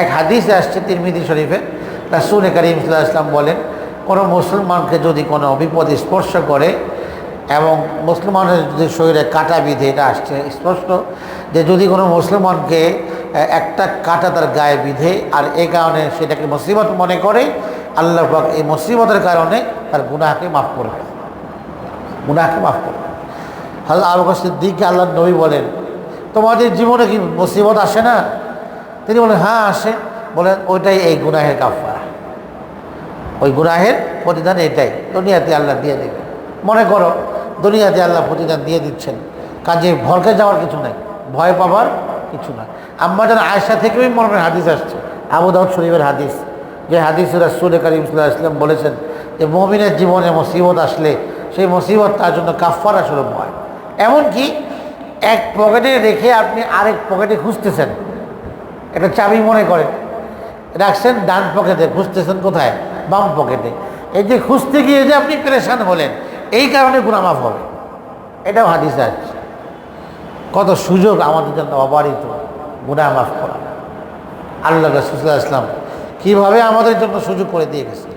এক হাদিসে আসছে তিরমিদি শরীফে, রাসুল করিম সাল্লাহ ইসলাম বলেন, কোনো মুসলমানকে যদি কোনো বিপদ স্পর্শ করে এবং মুসলমানের যদি শরীরে কাটা বিধে, এটা আসছে স্পষ্ট যে যদি কোনো মুসলমানকে একটা কাটা তার গায়ে বিধে আর এ কারণে সেটাকে মুসিবত মনে করে, আল্লাহ এই মুসিবতের কারণে তার গুনাহকে মাফ করবে। গুনাহকে মাফ করবে। হাল আবু সিদ্দিককে আল্লাহ নবী বলেন, তোমাদের জীবনে কি মুসিবত আসে না? তিনি বলেন হ্যাঁ আসে। বলেন, ওইটাই এই গুনাহের কাফারা ওই গুনাহের প্রতিদান এটাই। দুনিয়াতে আল্লাহ দিয়ে দেবে মনে করো, দুনিয়াতে আল্লাহ প্রতিদান দিয়ে দিচ্ছেন। কাজে ভরকে যাওয়ার কিছু নাই, ভয় পাবার কিছু নাই। আম্মা যেন আয়সা থেকেও মরমের হাদিস আসছে। আবু দাউদ শরীফের হাদিস, যে হাদিস রাসুল করিম সাল্লাহ ইসলাম বলেছেন যে, মমিনের জীবনে মুসিবত আসলে সেই মুসিবত তার জন্য কাফারা স্বরূপ হয়। এমনকি এক পকেটে রেখে আপনি আরেক পকেটে খুঁজতেছেন। এটা চাবি মনে করেন রাখছেন ডান পকেটে, খুঁজতেছেন কোথায়? বাম পকেটে। এই যে খুঁজতে গিয়ে যে আপনি পেরেশান হলেন, এই কারণে গুনামাফ হবে। এটাও হাদিসে আছে। কত সুযোগ আমাদের জন্য অবারিত। গুনাহ মাফ করা। আল্লাহ রসুল্লাহ ইসলাম কীভাবে আমাদের জন্য সুযোগ করে দিয়ে গেছে?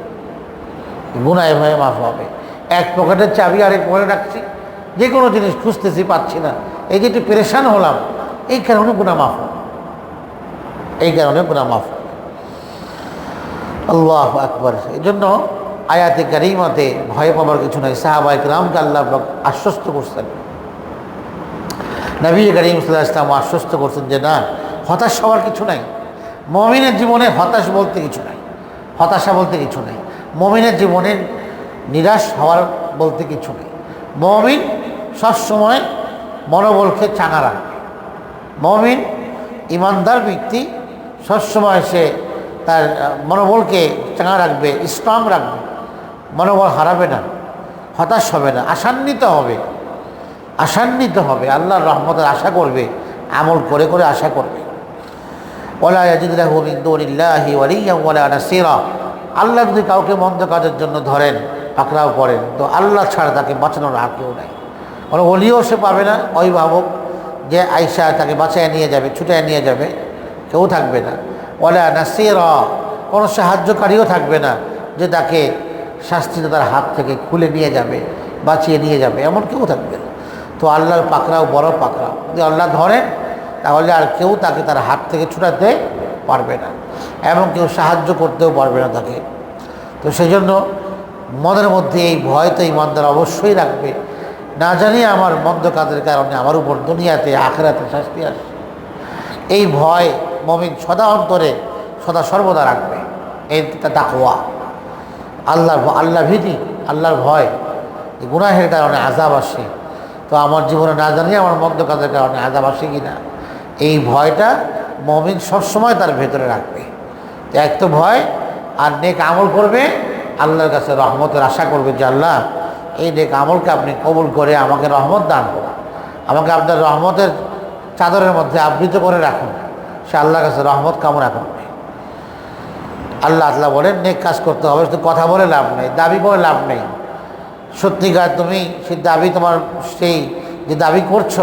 গুণা এভাবে মাফ হবে। এক পকেটের চাবি আরেক পকেটে রাখছি। যে কোনো জিনিস খুঁজতেছি, পাচ্ছি না। এই যে একটু পেরেশান হলাম, এই কারণে গুণা মাফ হবে। এই কারণে গুণা মাফ আল্লাহ আকবর। এই জন্য আয়াতে কারিমাতে ভয় পাবার কিছু নাই। সাহাবাহিক রামকে আল্লাহ আশ্বস্ত করছেন। নবী করিম সাল্লাহ ইসলাম আশ্বস্ত করছেন যে, না, হতাশ হওয়ার কিছু নাই। মমিনের জীবনে হতাশ বলতে কিছু নাই। হতাশা বলতে কিছু নেই। মমিনের জীবনে নিরাশ হওয়ার বলতে কিছু নেই। মমিন সবসময় মনোবলকে চাঙা রাখবে মমিন ইমানদার ব্যক্তি সবসময় সে তার মনোবলকে চাঙা রাখবে, স্ট্রং রাখবে। মনোবল হারাবে না, হতাশ হবে না, আশান্বিত হবে। আশান্বিত হবে, আল্লাহর রহমতের আশা করবে, আমল করে করে আশা করবে। আল্লাহ যদি কাউকে মন্দ কাজের জন্য ধরেন, পাকড়াও করেন, তো আল্লাহ ছাড়া তাকে বাঁচানোর আর কেউ নাই। কোনো অলিও সে পাবে না, অভিভাবক যে আয়সা তাকে বাঁচায় নিয়ে যাবে, ছুটায় নিয়ে যাবে। কেউ থাকবে না। ওলা নাসীরা, কোনো সাহায্যকারীও থাকবে না যে তাকে শাস্তিতে তার হাত থেকে খুলে নিয়ে যাবে, বাঁচিয়ে নিয়ে যাবে, এমন কেউ থাকবে না। তো আল্লাহর পাকড়াও বড় পাকড়াও। যদি আল্লাহ ধরেন তাহলে আর কেউ তাকে তার হাত থেকে ছুটাতে পারবে না এবং কেউ সাহায্য করতেও পারবে না তাকে। তো সেই জন্য মনের মধ্যে এই ভয় তো ইমানদার অবশ্যই রাখবে। না জানি আমার মন্দ কাজের কারণে আমার উপর দুনিয়াতে, আখেরাতে শাস্তি আসে এই ভয় মমিন সদা অন্তরে, সদা সর্বদা রাখবে। এই তাকওয়া। আল্লাহর আল্লাহ ভীতি, আল্লাহর ভয় গুনাহের কারণে আজাব আসে। তো আমার জীবনে না জানি আমার মন্দ কাজের কারণে আজাব আসে কি না এই ভয়টা মমিন সবসময় তার ভেতরে রাখবে। তো এক তো ভয়, আর নেক আমল করবে, আল্লাহর কাছে রহমতের আশা করবে যে আল্লাহ, এই নেক আমলকে আপনি কবুল করে আমাকে রহমত দান করুন। আমাকে আপনার রহমতের চাদরের মধ্যে আবৃত করে রাখুন। সে আল্লাহর কাছে রহমত কামনা করবে আল্লাহ আল্লাহ বলেন, নেক কাজ করতে হবে, শুধু কথা বলে লাভ নেই, দাবি বলে লাভ নেই। সত্যিকার তুমি সেই দাবি তোমার, সেই যে দাবি করছ,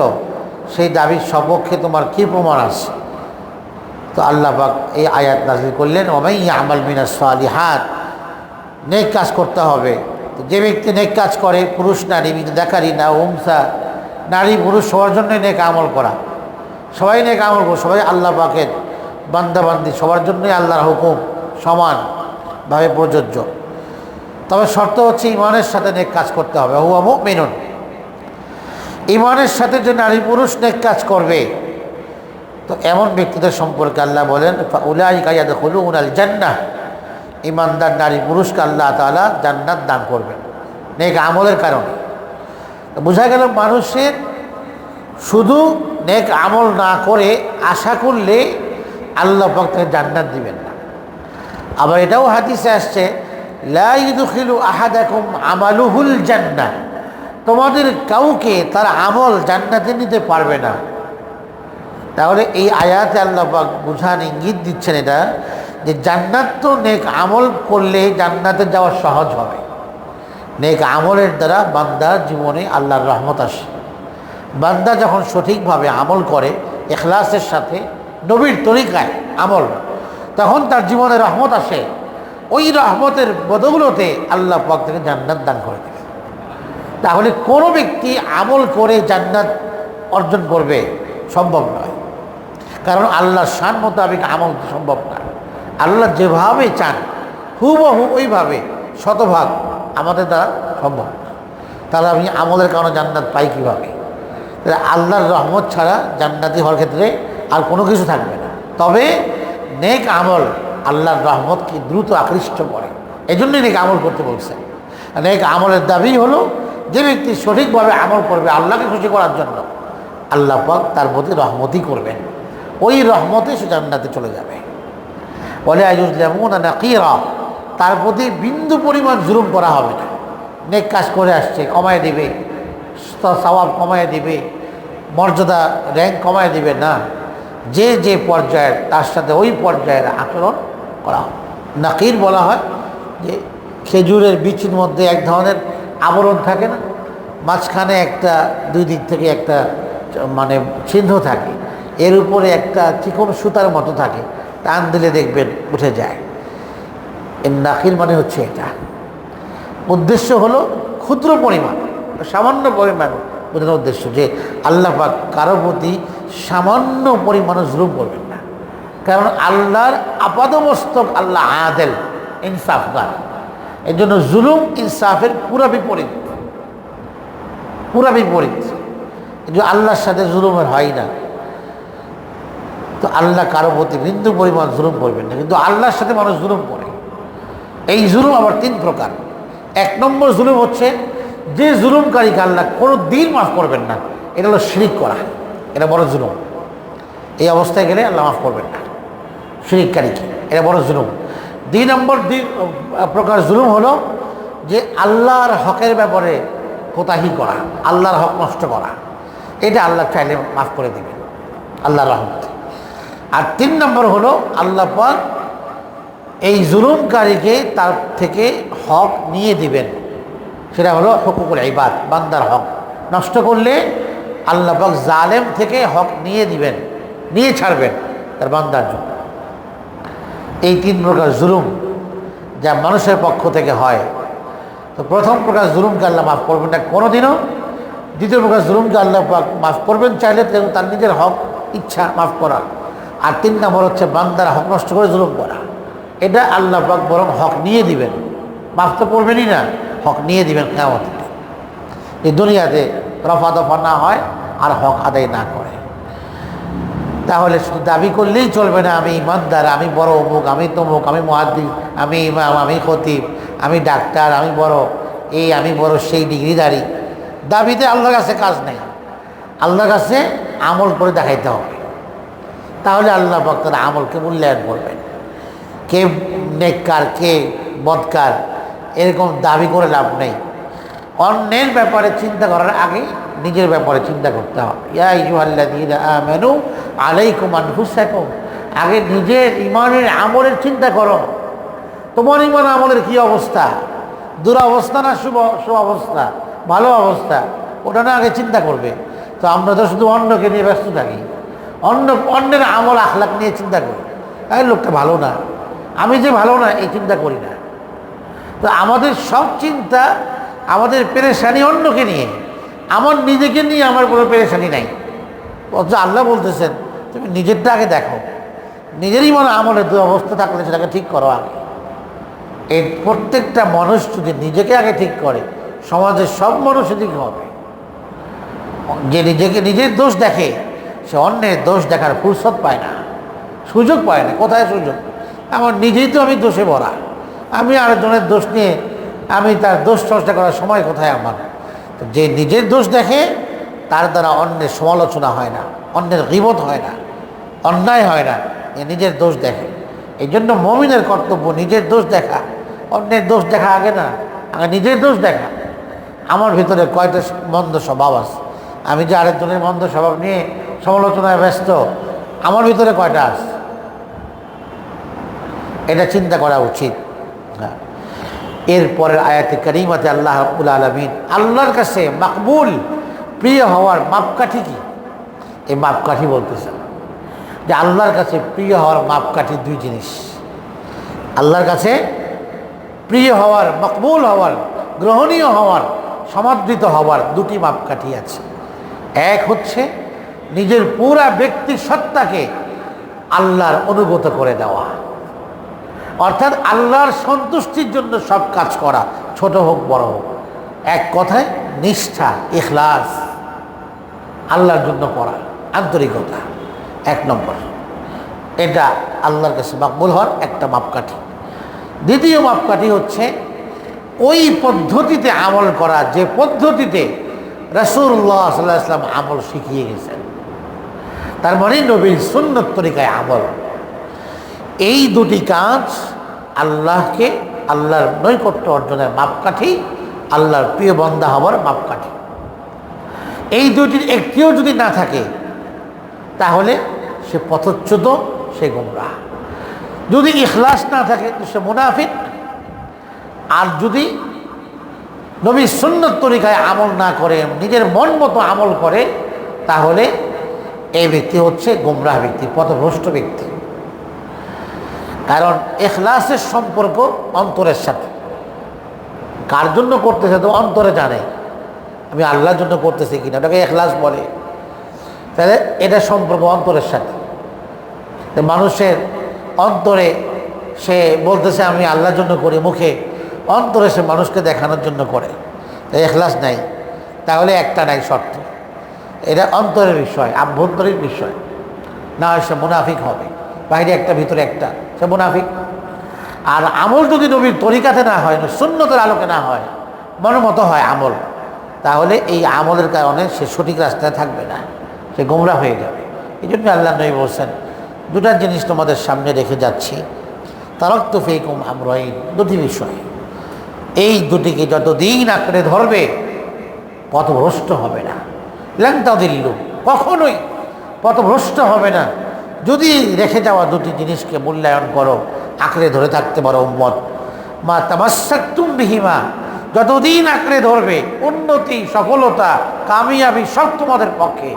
সেই দাবির সপক্ষে তোমার কী প্রমাণ আছে? তো আল্লাহ পাক এই আয়াত নাজিল করলেন ওমাই আমাল মিনা হাত নেক কাজ করতে হবে। যে ব্যক্তি নেক কাজ করে, পুরুষ নারী দেখারি না উমসা নারী পুরুষ সবার জন্যই নেক আমল করা। সবাই নেক আমল করে সবাই আল্লাহ পাকের বান্দাবান্দি সবার জন্যই আল্লাহর হুকুম সমানভাবে প্রযোজ্য। তবে শর্ত হচ্ছে ইমানের সাথে নেক কাজ করতে হবে। হুয়া মেনুন ইমানের সাথে যে নারী পুরুষ নেক কাজ করবে, তো এমন ব্যক্তিদের সম্পর্কে আল্লাহ বলেন উলাই কায়াদ হলু উনাল জান্নাহ। ইমানদার নারী পুরুষকে আল্লাহ তালা জান্নাত দান করবেন। নেক আমলের কারণে। বোঝা গেল মানুষের শুধু নেক আমল না করে আশা করলে আল্লাহ তাকে জান্নাত দিবেন না। আবার এটাও হাদিসে আসছে লাইদুখিলু আহাদাকুম আমালুহুল জান্নাত তোমাদের কাউকে তার আমল জান্নাতে নিতে পারবে না। তাহলে এই আয়াতে আল্লাহ পাক বুঝান, ইঙ্গিত দিচ্ছেন এটা, যে জান্নাত তো নেক আমল করলে জান্নাতে যাওয়া সহজ হবে। নেক আমলের দ্বারা বান্দার জীবনে আল্লাহর রহমত আসে। বান্দা যখন সঠিকভাবে আমল করে, এখলাসের সাথে, নবীর তরিকায় আমল, তখন তার জীবনে রহমত আসে। ওই রহমতের বদৌলতে আল্লাহ পাক থেকে জান্নাত দান করে দেবে তাহলে কোনো ব্যক্তি আমল করে জান্নাত অর্জন করবে সম্ভব নয়। কারণ আল্লাহর শান মোতাবেক আমল সম্ভব না। আল্লাহ যেভাবে চান, হুবহু ওইভাবে, শতভাগ আমাদের দ্বারা সম্ভব। না তাহলে আমি আমলের কারণে জান্নাত পাই কীভাবে? আল্লাহর রহমত ছাড়া জান্নাতি হওয়ার ক্ষেত্রে আর কোনো কিছু থাকবে না। তবে নেক আমল আল্লাহর রহমতকে দ্রুত আকৃষ্ট করে। এই জন্যই নেক আমল করতে বলছে। নেক আমলের দাবি হলো যে ব্যক্তি সঠিকভাবে আমল করবে আল্লাহকে খুশি করার জন্য, আল্লাহ পাক তার প্রতি রহমতই করবেন। ওই রহমতে সে জান্নাতে চলে যাবে। বলে আইজুজলামুন নাকিরা, তার প্রতি বিন্দু পরিমাণ জুলুম করা হবে না। নেক কাজ করে আসছে, কমায় দিবে। সওয়াব কমায় দিবে, মর্যাদা র্যাঙ্ক কমায় দিবে না। যে যে পর্যায়ের, তার সাথে ওই পর্যায়ের আচরণ করা হয়। নাকির বলা হয় যে, খেজুরের বিচির মধ্যে এক ধরনের আবরণ থাকে না, মাঝখানে একটা, দুই দিক থেকে একটা মানে চিহ্ন থাকে। এর উপরে একটা চিকন সুতার মতো থাকে, টান দিলে দেখবেন উঠে যায়। এর নাকির মানে হচ্ছে এটা। উদ্দেশ্য হলো ক্ষুদ্র পরিমাণ। সামান্য পরিমাণ বোঝানোর উদ্দেশ্য যে আল্লাহ পাক কারও প্রতি সামান্য পরিমাণও জুলুম করবেন না। কারণ আল্লাহর আপাদমস্তক আল্লাহ আদেল ইনসাফগার এর জন্য জুলুম ইনসাফের পুরা বিপরীত। পুরা বিপরীত। যে আল্লাহর সাথে জুলুমের হয় না। তো আল্লাহ কারও প্রতি বিন্দু পরিমাণ জুলুম করবেন না। কিন্তু আল্লাহর সাথে মানুষ জুলুম করে। এই জুলুম আবার তিন প্রকার। এক নম্বর জুলুম হচ্ছে যে জুলুমকারীকে আল্লাহ কোনো দিন মাফ করবেন না। এটা হলো শিরিক করা। এটা বড় জুলুম। এই অবস্থায় গেলে আল্লাহ মাফ করবেন না। শিরিককারীকে এটা বড় জুলুম। দুই নম্বর দুই প্রকার জুলুম হলো যে আল্লাহর হকের ব্যাপারে কোতাহি করা, আল্লাহর হক নষ্ট করা। এটা আল্লাহ চাইলে মাফ করে দেবেন। আল্লাহর রহমত। আর তিন নম্বর হলো আল্লাহ পাক এই জুলুমকারীকে তার থেকে হক নিয়ে দিবেন। সেটা হলো হকুকুল ইবাদ, বান্দার হক। নষ্ট করলে আল্লাহ পাক জালেম থেকে হক নিয়ে দিবেন নিয়ে ছাড়বেন তার বান্দার জন্য। এই তিন প্রকার জুলুম যা মানুষের পক্ষ থেকে হয়। তো প্রথম প্রকার জুলুমকে আল্লাহ মাফ করবেন না কোনোদিনও। দ্বিতীয় প্রকার জুলুমকে আল্লাহ পাক মাফ করবেন চাইলে তার নিজের হক, ইচ্ছা মাফ করা। আর তিন নম্বর হচ্ছে বান্দার হক নষ্ট করে জুলুম করা। এটা আল্লাহ পাক বরং হক নিয়ে দিবেন। মাফ তো করবেনই না। হক নিয়ে দিবেন কেমন এই দুনিয়াতে রফা দফা না হয় আর হক আদায় না করে। তাহলে শুধু দাবি করলেই চলবে না, আমি ইমানদার, আমি বড় অমুক, আমি তমুক, আমি মহাদ্দিস আমি ইমাম, আমি খতিব, আমি ডাক্তার, আমি বড় এই, আমি বড় সেই ডিগ্রিদারি দাবিতে আল্লাহর কাছে কাজ নেই। আল্লাহর কাছে আমল করে দেখাইতে হবে। তাহলে আল্লাহ ভক্তর আমলকে মূল্যায়ন করবেন। কে নেককার, কে বদকার এরকম দাবি করে লাভ নেই। অন্যের ব্যাপারে চিন্তা করার আগে নিজের ব্যাপারে চিন্তা করতে হবে। মেনু আলাইকুম আনফুসাকুম। আগে নিজের ইমানের আমলের চিন্তা করো। তোমার ইমান আমলের কি অবস্থা? দুরাবস্থা না শুভ অবস্থা ভালো অবস্থা? ওটা না আগে চিন্তা করবে। তো আমরা তো শুধু অন্যকে নিয়ে ব্যস্ত থাকি। অন্য অন্যের আমল আখলাখ নিয়ে চিন্তা করি। এই লোকটা ভালো না। আমি যে ভালো না, এই চিন্তা করি না। তো আমাদের সব চিন্তা, আমাদের পেরেশানি অন্যকে নিয়ে। আমার নিজেকে নিয়ে আমার কোনো পেরেশানি নাই। অথচ আল্লাহ বলতেছেন, তুমি নিজেরটা আগে দেখো। নিজেরই মনে আমলের দু অবস্থা থাকলে সেটাকে ঠিক করো আগে। এই প্রত্যেকটা মানুষ যদি নিজেকে আগে ঠিক করে, সমাজের সব মানুষই ঠিক হবে। যে নিজেকে নিজের দোষ দেখে, সে অন্যের দোষ দেখার ফুরসত পায় না। সুযোগ পায় না। কোথায় সুযোগ? আমার নিজেই তো আমি দোষে ভরা। আমি আরেকজনের দোষ নিয়ে আমি তার দোষ চর্চা করার সময় কোথায় আমার? যে নিজের দোষ দেখে, তার দ্বারা অন্যের সমালোচনা হয় না, অন্যের গিবত হয় না, অন্যায় হয় না, এ নিজের দোষ দেখে। এই জন্য মমিনের কর্তব্য নিজের দোষ দেখা, অন্যের দোষ দেখা আগে না, আগে নিজের দোষ দেখা। আমার ভিতরে কয়টা মন্দ স্বভাব আছে? আমি যে আরেকজনের মন্দ স্বভাব নিয়ে সমালোচনায় ব্যস্ত, আমার ভিতরে কয়টা আছে? এটা চিন্তা করা উচিত। হ্যাঁ এরপরের আয়াতে করিমাতে আল্লাহ রাবুল আলমিন আল্লাহর কাছে মাকবুল, প্রিয় হওয়ার মাপকাঠি কি? এই মাপকাঠি বলতেছেন যে আল্লাহর কাছে প্রিয় হওয়ার মাপকাঠি দুই জিনিস। আল্লাহর কাছে প্রিয় হওয়ার, মকবুল হওয়ার, গ্রহণীয় হওয়ার, সমাদৃত হওয়ার দুটি মাপকাঠি আছে। এক হচ্ছে নিজের পুরা ব্যক্তি সত্তাকে আল্লাহর অনুগত করে দেওয়া। অর্থাৎ আল্লাহর সন্তুষ্টির জন্য সব কাজ করা, ছোট হোক, বড় হোক। এক কথায় নিষ্ঠা, ইখলাস, আল্লাহর জন্য করা আন্তরিকতা। এক নম্বর। এটা আল্লাহর কাছে মাকবুল হওয়ার একটা মাপকাঠি। দ্বিতীয় মাপকাঠি হচ্ছে ওই পদ্ধতিতে আমল করা, যে পদ্ধতিতে রসুল্লাহ সাল্লাহ ইসলাম আমল শিখিয়ে গেছেন। তার মানে নবীর সুন্নত তরিকায় আমল। এই দুটি কাজ আল্লাহকে আল্লাহর নৈকট্য অর্জনের মাপকাঠি, আল্লাহর প্রিয় বন্ধা হওয়ার মাপকাঠি। এই দুটির একটিও যদি না থাকে, তাহলে সে পথচ্যুত, সে গোমরাহ। যদি ইখলাস না থাকে সে মুনাফিক। আর যদি নবী সুন্নত তরিকায় আমল না করে, নিজের মন মতো আমল করে, তাহলে এই ব্যক্তি হচ্ছে গোমরাহ ব্যক্তি, পথভ্রষ্ট ব্যক্তি। কারণ এখলাসের সম্পর্ক অন্তরের সাথে। কার জন্য করতেছে তো অন্তরে জানে। আমি আল্লাহর জন্য করতেছি কিনা, ওটাকে এখলাস বলে। তাহলে এটা সম্পর্ক অন্তরের সাথে। মানুষের অন্তরে সে বলতেছে, আমি আল্লাহর জন্য করি। মুখে অন্তরে সে মানুষকে দেখানোর জন্য করে। এখলাস নাই। তাহলে একটা নাই শর্ত। এটা অন্তরের বিষয়, আভ্যন্তরীণ বিষয়। না সে মুনাফিক হবে। বাইরে একটা, ভিতরে একটা। সে মুনাফিক। আর আমল যদি নবীর তরিকাতে না হয় সুন্নতের আলোকে না হয় মনোমতো হয় আমল, তাহলে এই আমলের কারণে সে সঠিক রাস্তায় থাকবে না। সে গোমরা হয়ে যাবে। এই জন্য আল্লাহ নবী বলছেন, দুটা জিনিস তোমাদের সামনে রেখে যাচ্ছি। তারক তো ফেকুম আমরাইন, দুটি বিষয়। এই দুটিকে যতদিন আঁকড়ে ধরবে, পথভ্রষ্ট হবে না। ল্যাংটা দিল্ল কখনোই পথভ্রষ্ট হবে না। যদি রেখে যাওয়া দুটি জিনিসকে মূল্যায়ন করো, আঁকড়ে ধরে থাকতে পারো উম্মত। মা তামাশাক তুম বিহিমা, যতদিন আঁকড়ে ধরবে, উন্নতি, সফলতা, কামিয়াবি সব তোমাদের পক্ষে।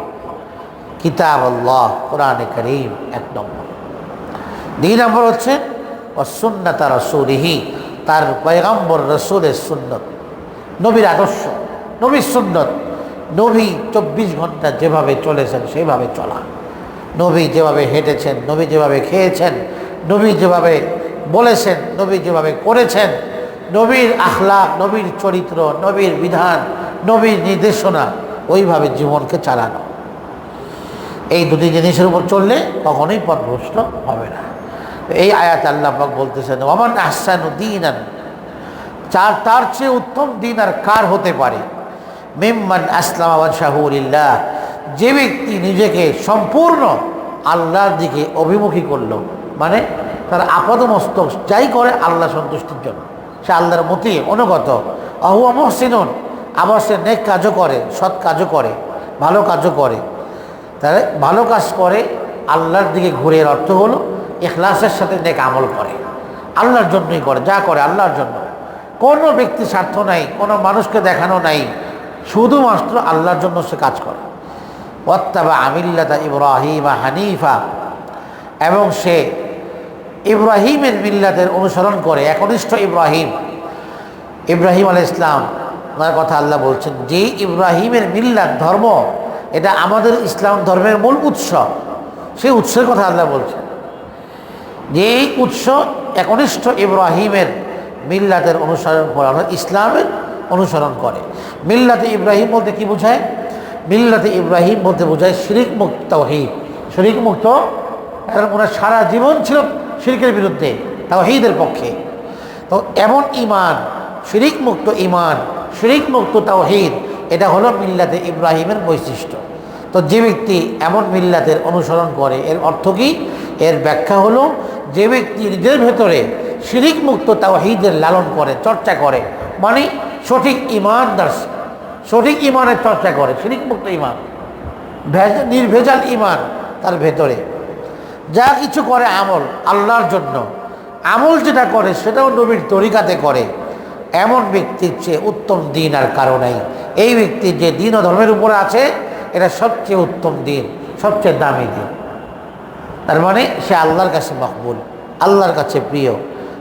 কিতাব আল্লাহ কোরআনে করিম, এক নম্বর। দুই নম্বর হচ্ছে অসুন্নতা রসুলিহি, তার পয়গম্বর রসুলের সুন্নত। নবীর আদর্শ, নবীর সুন্নত। নবী চব্বিশ ঘণ্টা যেভাবে চলেছেন সেভাবে চলা। নবী যেভাবে হেঁটেছেন, নবী যেভাবে খেয়েছেন, নবী যেভাবে বলেছেন, নবী যেভাবে করেছেন, নবীর আখলাক নবীর চরিত্র, নবীর বিধান, নবীর নির্দেশনা, ওইভাবে জীবনকে চালানো। এই দুটি জিনিসের উপর চললে কখনোই পথভ্রষ্ট হবে না। এই আয়াত আল্লাহ বলতেছেন অমান আহসান দিন চার তার চেয়ে উত্তম দিন আর কার হতে পারে? মেম্মান আসলাম শাহুরিল্লাহ যে ব্যক্তি নিজেকে সম্পূর্ণ আল্লাহর দিকে অভিমুখী করল মানে তার আপাদমস্তক যাই করে, আল্লাহ সন্তুষ্টির জন্য। সে আল্লাহর মতি অনুগত। আহুয়া মহসিনুন, আবার সে নেক কাজও করে, সৎ কাজও করে, ভালো কাজও করে। তাহলে ভালো কাজ করে, আল্লাহর দিকে ঘুরে এর অর্থ হলো এখলাসের সাথে নেক আমল করে। আল্লাহর জন্যই করে, যা করে আল্লাহর জন্য। কোনো ব্যক্তি স্বার্থ নাই, কোনো মানুষকে দেখানো নাই, শুধুমাত্র আল্লাহর জন্য সে কাজ করে। অত্তাবা আমিল্লাতা ইব্রাহিমা হানিফা। এবং সে ইব্রাহিমের মিল্লাতের অনুসরণ করে একনিষ্ঠ ইব্রাহিম। ইব্রাহিম আল ইসলাম ওনার কথা আল্লাহ বলছেন, যে ইব্রাহিমের মিল্লাত ধর্ম, এটা আমাদের ইসলাম ধর্মের মূল উৎস। সেই উৎসের কথা আল্লাহ বলছেন। যে এই উৎস একনিষ্ঠ ইব্রাহিমের মিল্লাতের অনুসরণ করে অর্থাৎ ইসলামের অনুসরণ করে। মিল্লাতে ইব্রাহিম বলতে কি বোঝায়? মিল্লাতে ইব্রাহিম বলতে বোঝায় শিরিক মুক্ত তৌহিদ শিরিক মুক্ত কারণ ওনার সারা জীবন ছিল শিরিকের বিরুদ্ধে, তাওহিদের পক্ষে। তো এমন ইমান শিরিক মুক্ত ইমান শিরিক মুক্ত তাওহিদ, এটা হলো মিল্লাতে ইব্রাহিমের বৈশিষ্ট্য। তো যে ব্যক্তি এমন মিল্লাতের অনুসরণ করে, এর অর্থ কি? এর ব্যাখ্যা হলো যে ব্যক্তি নিজের ভেতরে শিরিক মুক্ত তাওহিদের লালন করে, চর্চা করে মানে সঠিক ইমান সঠিক ইমানের চর্চা করে শিরিক মুক্ত ইমান ভেজ, নির্ভেজাল ইমান তার ভেতরে। যা কিছু করে আমল, আল্লাহর জন্য। আমল যেটা করে, সেটাও নবীর তরিকাতে করে। এমন ব্যক্তির চেয়ে উত্তম দিন আর কারও নাই। এই ব্যক্তি যে দিন ও ধর্মের উপরে আছে, এটা সবচেয়ে উত্তম দিন, সবচেয়ে দামি দিন। তার মানে সে আল্লাহর কাছে মকবুল, আল্লাহর কাছে প্রিয়।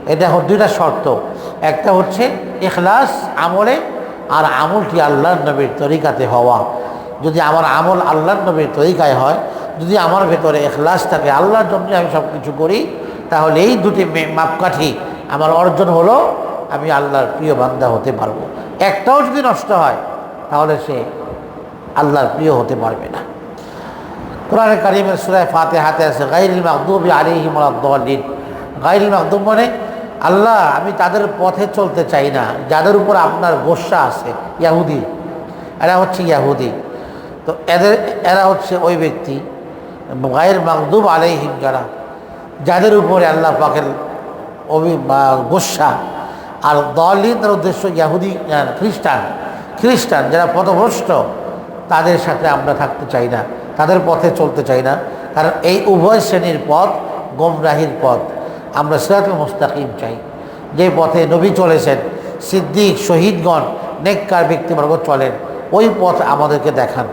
এটা দুইটা শর্ত। একটা হচ্ছে এখলাস আমলে আর আমলটি আল্লাহর নবীর তরিকাতে হওয়া? যদি আমার আমল আল্লাহর নবীর তরিকায় হয়, যদি আমার ভেতরে এখলাস থাকে, আল্লাহর জন্য আমি সব কিছু করি, তাহলে এই দুটি মাপকাঠি আমার অর্জন হলো, আমি আল্লাহর প্রিয় বান্দা হতে পারব। একটাও যদি নষ্ট হয়, তাহলে সে আল্লাহর প্রিয় হতে পারবে না। কোরআন কারিমের সুরায় ফাতে হাতে আছে গাইল মাকদুব আলিহিম গাইল মাকদুব মানে আল্লাহ, আমি তাদের পথে চলতে চাই না। যাদের উপর আপনার গোসা আছে, ইয়াহুদি। এরা হচ্ছে ইয়াহুদি। তো এদের, এরা হচ্ছে ওই ব্যক্তি, গায়ের মাকদুব আলাইহিম যারা, যাদের উপরে আল্লাহ পাকের অভি গোসা আর দলিন তার উদ্দেশ্য ইয়াহুদি খ্রিস্টান। খ্রিস্টান যারা পথভ্রষ্ট, তাদের সাথে আমরা থাকতে চাই না। তাদের পথে চলতে চাই না। কারণ এই উভয় শ্রেণির পথ, গোমরাহির পথ। আমরা সিরাতুল মুস্তাকিম চাই। যে পথে নবী চলেছেন, সিদ্দিক, শহীদগণ, নেককার ব্যক্তিবর্গ চলেন, ওই পথ আমাদেরকে দেখান।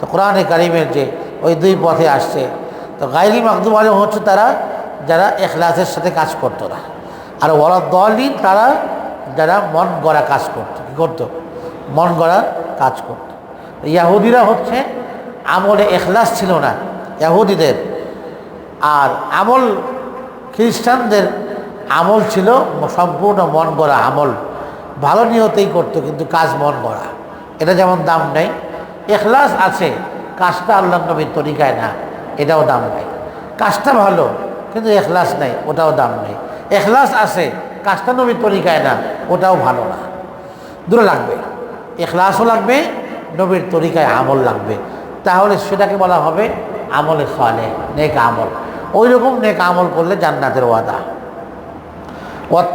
তো কোরআনে কারিমের যে ওই দুই পথে আসছে, তো গাইলি মাকদুম আলম হচ্ছে তারা যারা এখলাসের সাথে কাজ করতো না। আর ওরা দলই তারা যারা মন গড়া কাজ করতো। কী করতো? মন গড়া কাজ করতো। ইয়াহুদিরা হচ্ছে আমলে এখলাস ছিল না, ইয়াহুদিদের। আর আমল খ্রিস্টানদের আমল ছিল সম্পূর্ণ মন গড়া আমল। ভালো নিয়তেই করতো, কিন্তু কাজ মন গড়া। এটা যেমন দাম নেই, এখলাস আছে, কাজটা আল্লাহ নবীর তরিকায় না, এটাও দাম নেই। কাজটা ভালো, কিন্তু এখলাস নেই, ওটাও দাম নেই। এখলাস আছে, কাজটা নবীর তরিকায় না, ওটাও ভালো না। দূরে লাগবে, এখলাসও লাগবে, নবীর তরিকায় আমল লাগবে। তাহলে সেটাকে বলা হবে আমলে খালে, নেক আমল। ওই রকম নেক আমল করলে জান্নাতের ওয়াদা।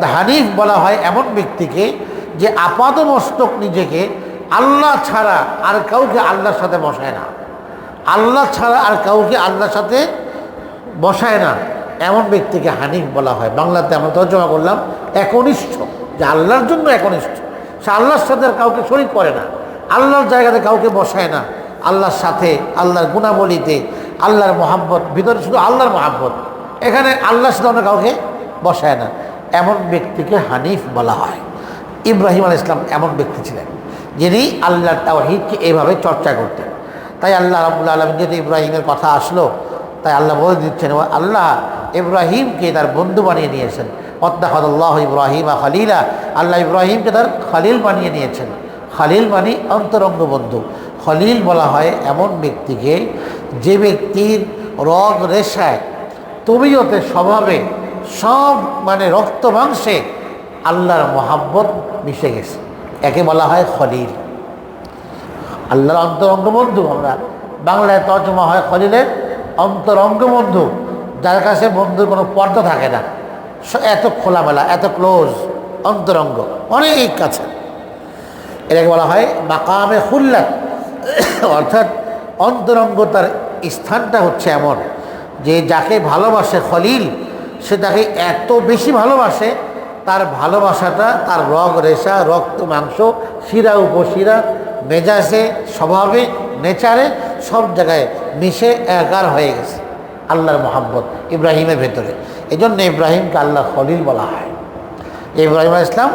হানিফ বলা হয় এমন ব্যক্তিকে যে আপাত মস্তক নিজেকে আল্লাহ ছাড়া আর কাউকে আল্লাহর সাথে বসায় না। আল্লাহ ছাড়া আর কাউকে আল্লাহর সাথে বসায় না। এমন ব্যক্তিকে হানিফ বলা হয়। বাংলাতে আমরা তর্জমা করলাম, একনিষ্ঠ। যে আল্লাহর জন্য একনিষ্ঠ। সে আল্লাহর সাথে আর কাউকে শরিক করে না। আল্লাহর জায়গাতে কাউকে বসায় না। আল্লাহর সাথে, আল্লাহর গুণাবলিতে আল্লাহর মহাব্বত, ভিতরে শুধু আল্লাহর মহাব্বত। এখানে আল্লাহ সাথে আমরা কাউকে বসায় না, এমন ব্যক্তিকে হানিফ বলা হয়। ইব্রাহিম আল ইসলাম এমন ব্যক্তি ছিলেন, যিনি আল্লাহর তাওহিদকে এইভাবে চর্চা করতেন। তাই আল্লাহ রাবুল আলম যেহেতু ইব্রাহিমের কথা আসলো, তাই আল্লাহ বলে দিচ্ছেন আল্লাহ, ইব্রাহিমকে তার বন্ধু বানিয়ে নিয়েছেন। অত্তাহাদুল্লাহ ইব্রাহিম খালিলা। আল্লাহ ইব্রাহিমকে তার খালিল বানিয়ে নিয়েছেন। খালিল মানে অন্তরঙ্গ বন্ধু। খলিল বলা হয় এমন ব্যক্তিকে যে ব্যক্তির রগ রেশায়, তবিয়তে স্বভাবে সব মানে রক্ত মাংসে আল্লাহর মহাব্বত মিশে গেছে। একে বলা হয় খলিল। আল্লাহর অন্তরঙ্গ বন্ধু আমরা বাংলায় তর্জমা হয় খলিলের অন্তরঙ্গ বন্ধু যার কাছে বন্ধুর কোনো পর্দা থাকে না। এত খোলামেলা, এত ক্লোজ, অন্তরঙ্গ, অনেক কাছে। এটাকে বলা হয় মাকামে খুল্লাত। অর্থাৎ অন্তরঙ্গতার স্থানটা হচ্ছে এমন যে যাকে ভালোবাসে খলিল, সে তাকে এত বেশি ভালোবাসে, তার ভালোবাসাটা তার রগ রেশা, রক্ত, মাংস, শিরা, উপশিরা, মেজাজে, স্বভাবে, নেচারে সব জায়গায় মিশে একার হয়ে গেছে আল্লাহর মোহাম্মদ ইব্রাহিমের ভেতরে। এই জন্য ইব্রাহিমকে আল্লাহ খলিল বলা হয়। ইব্রাহিম ইসলাম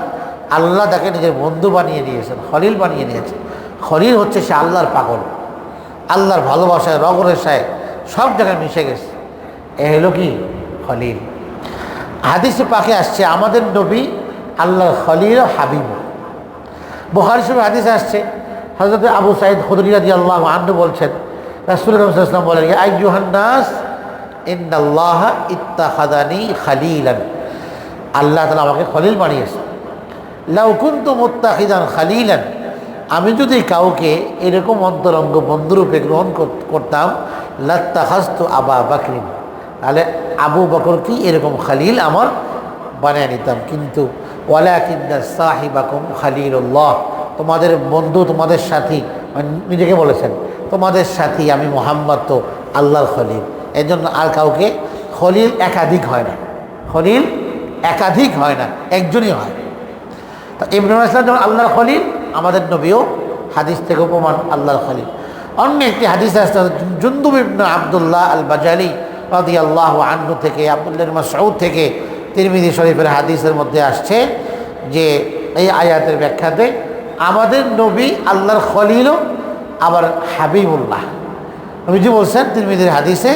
আল্লাহ তাকে নিজের বন্ধু বানিয়ে দিয়েছেন, খলিল বানিয়ে নিয়েছেন খলিল হচ্ছে সে আল্লাহর পাগল। আল্লাহর ভালোবাসায় রগরেশায় সব জায়গায় মিশে গেছে। এ হলো কি? খলিল। হাদিসে পাখি আসছে, আমাদের নবী আল্লাহর খলিল হাবিব। বোহারি সঙ্গে হাদিসে আসছে হজরত আবু সাইদ খুদরিয়াদি আল্লাহ আন্নু বলছেন রাসুল রহমসাল্লাম বলেন আই জুহান্নাস ইন্দাল্লাহ ইত্তাহাদানি খালিলান। আল্লাহ তালা আমাকে খলিল বানিয়েছে লাউকুন্ত মোত্তাহিদান খালিলান। আমি যদি কাউকে এরকম অন্তরঙ্গ বন্ধুরূপে গ্রহণ করতাম লাত্তা হাস্ত আবা বাকরিন। তাহলে আবু বকর কি এরকম খালিল আমার বানিয়ে নিতাম। কিন্তু ওয়ালা কিন্দা সাহিবাকুম খালিল্লাহ তোমাদের বন্ধু তোমাদের সাথী মানে নিজেকে বলেছেন, তোমাদের সাথী আমি মোহাম্মদ তো আল্লাহর খলিল। এই জন্য আর কাউকে খলিল একাধিক হয় না। খলিল একাধিক হয় না, একজনই হয়। তা ইবনুল ইসলাম যেমন আল্লাহর খলিল আমাদের নবীও হাদিস থেকে উপমান আল্লাহর খলিল। অন্য একটি হাদিস আসতে জুন্দুব ইবনু আবদুল্লাহ আল বাজালি রাদি আল্লাহ আন্নু থেকে, আবদুল্লাহ মাসউদ থেকে তিরমিজি শরীফের হাদিসের মধ্যে আসছে যে এই আয়াতের ব্যাখ্যাতে আমাদের নবী আল্লাহর খলিলও, আবার হাবিবুল্লাহ। নবীজি বলছেন তিরমিজির হাদিসে,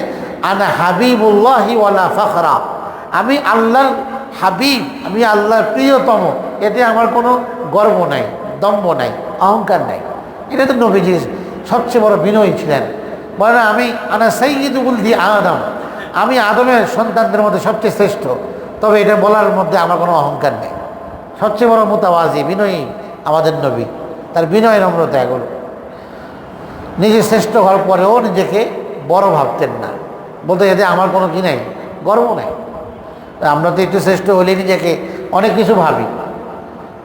আনা হাবিবুল্লাহি ওয়ালা ফখরা। আমি আল্লাহর হাবিব, আমি আল্লাহর প্রিয়তম, এতে আমার কোনো গর্ব নাই। দম্ভ নাই, অহংকার নাই। এটা তো নবীজি সবচেয়ে বড় বিনয়ী ছিলেন। বলেন, আমি আনা সাইয়িদুল দি আদম। আমি আদমের সন্তানদের মধ্যে সবচেয়ে শ্রেষ্ঠ। তবে এটা বলার মধ্যে আমার কোনো অহংকার নেই। সবচেয়ে বড় মোতাবাজি, বিনয়ী আমাদের নবী। তার বিনয় নম্রতা এগুলো নিজে শ্রেষ্ঠ হওয়ার পরেও নিজেকে বড় ভাবতেন না। বলতে এতে আমার কোনো কি নাই? গর্ব নাই। আমরা তো একটু শ্রেষ্ঠ হলে নিজেকে অনেক কিছু ভাবি।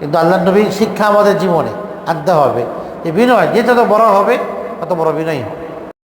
কিন্তু আল্লাহ নবীর শিক্ষা আমাদের জীবনে আনতে হবে। যে বিনয় যে যত বড় হবে তত বড় বিনয় হবে।